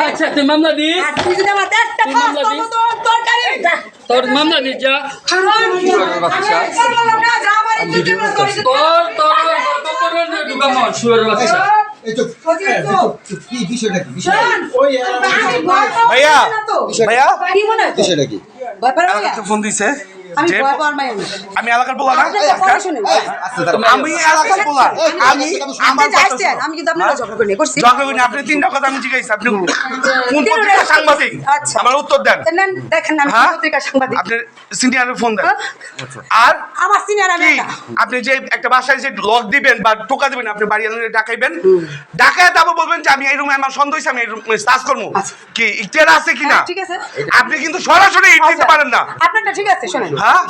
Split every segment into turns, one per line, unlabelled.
আচ্ছা তুই মামলা দি
আর তুই যদি আমার একটা
তুই
খাস
মামলা
তো
দিস?
তো তরকারি
তোর মামলা দি যা তোর তোর ঢুকামো বাচ্চা?
ভাইয়া, ভাইয়া?
কি মনে হয় তোর?
বিষয়টা কি
ফোন দিছে
আমি না।
আমি এলাকার বলা না
আপনি।
আচ্ছা।
আমি এলাকার বলা আমি আমার
আপনি। আমি কিন্তু আপনার
হ্যাঁ?
ঝগড়া করি করছি?
ঝগড়া আপনি তিনটা কথা আমি জিজ্ঞাসা আপনি কোন পত্রিকা সাংবাদিক
আচ্ছা।
আমার উত্তর দেন
দেখেন আমি
হ্যাঁ?
পত্রিকার সাংবাদিক
সিনিয়রের ফোন দেন
হ্যাঁ?
আর
আমার সিনিয়র আমি
আপনি যে একটা বাসায় যে লক দিবেন বা টোকা দিবেন আপনি বাড়ি আনলে ডাকাইবেন ডাকায় তারপর বলবেন যে আমি এই রুমে আমার সন্দেহ হয়েছে আমি এই রুমে সার্চ করব
আচ্ছা।
কি ইখতিয়ার আছে কিনা
ঠিক আছে।
আপনি কিন্তু সরাসরি দিতে
আচ্ছা,
পারেন না
আপনারটা ঠিক আছে শোনেন
হ্যাঁ?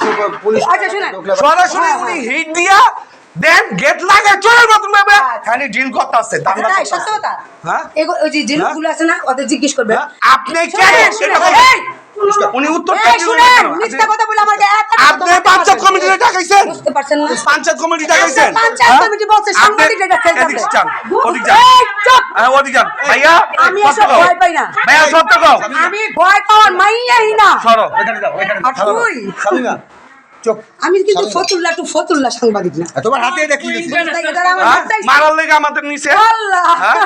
পুলিশ
আচ্ছা, শুনেন।
সরাসরি
হ্যাঁ,
উনি
হ্যাঁ।
হিট দিয়া দেন গেট লাগায় চোরের মতন ভাবে। হ্যাঁ ডিল করতে আসছে
সত্য কথা।
হ্যাঁ?
ওই যে জিনিসগুলো আছে না ওদের জিজ্ঞেস করবে।
আপনি কে! উনি উত্তর আপনি
বলতে
ডাকাইছেন
বুঝতে পারছেন না
পঞ্চায়েত কমিটি ডাকাইছেন
পঞ্চায়েত
হ্যাঁ?
কমিটি বলছে, সাংবাদিকরা ডাকাইছে
এদিক
আমরা।
ওদিক যান।
চুপ!
হ্যাঁ, ওদিক যান। ভাইয়া,
আমি এসব ভয় পাই না।
ভাইয়া, সত্য কও।
আমি ভয় পাওয়ার মাইয়াই না
সরো, এখানে যাও, এখানে যাও।
তুই
শামিমা
আমি কিন্তু ফতুল্লা টু ফতুল্লা সাংবাদিক না
তোমার হাতে এটা?
এটা আমার
হ্যাঁ? মারার লেগে আমাদের নিচে
আল্লাহ
হ্যাঁ?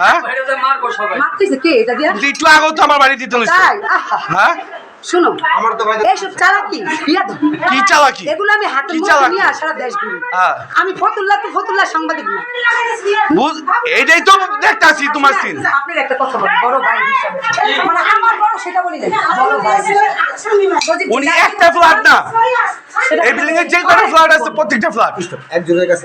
হ্যাঁ?
মারবো সবাই
মারতেছে কে এটা দিয়া
একটু আগেও তো আমার বাড়ি দিতে হ্যাঁ
শুনো
আমার তো ভাই
এইসব চালাকি
কি চালাকি?
এগুলো আমি হাতে
কি
মুঠে
চালাকি?
নিয়ে সারা দেশ ঘুরি।
হ্যাঁ।
আমি ফতুল্লা তো ফতুল্লা সাংবাদিক না।
বুঝ এইটাই তো দেখতাছি তোমার সিন
আপনার একটা কথা বলি বড় ভাই হিসাবে। মানে আমার বড় সেটা বলি না বড় ভাই
উনি একটা ফ্ল্যাট না। এই বিল্ডিং এর যে কোনো ফ্ল্যাট আছে প্রত্যেকটা ফ্ল্যাট
একজনের কাছে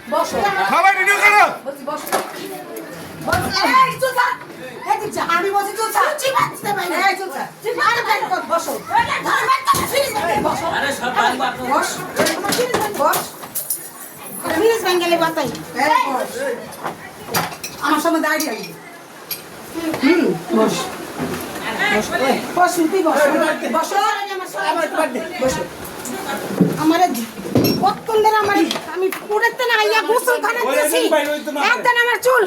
বসো, বসো, বসো, বসো।
সবাই ভিডিও করো
বসো। যা। আমি বসো। বসো। বস। বস। এই, বস। আমার সামনে দাঁড়িয়ে হুম বস। বস। তুই বস। বসো। বসো।
আমার কতক্ষণ আমার আমি পুরেতে গোসল খানা দিয়েছি একদিন আমার চুল।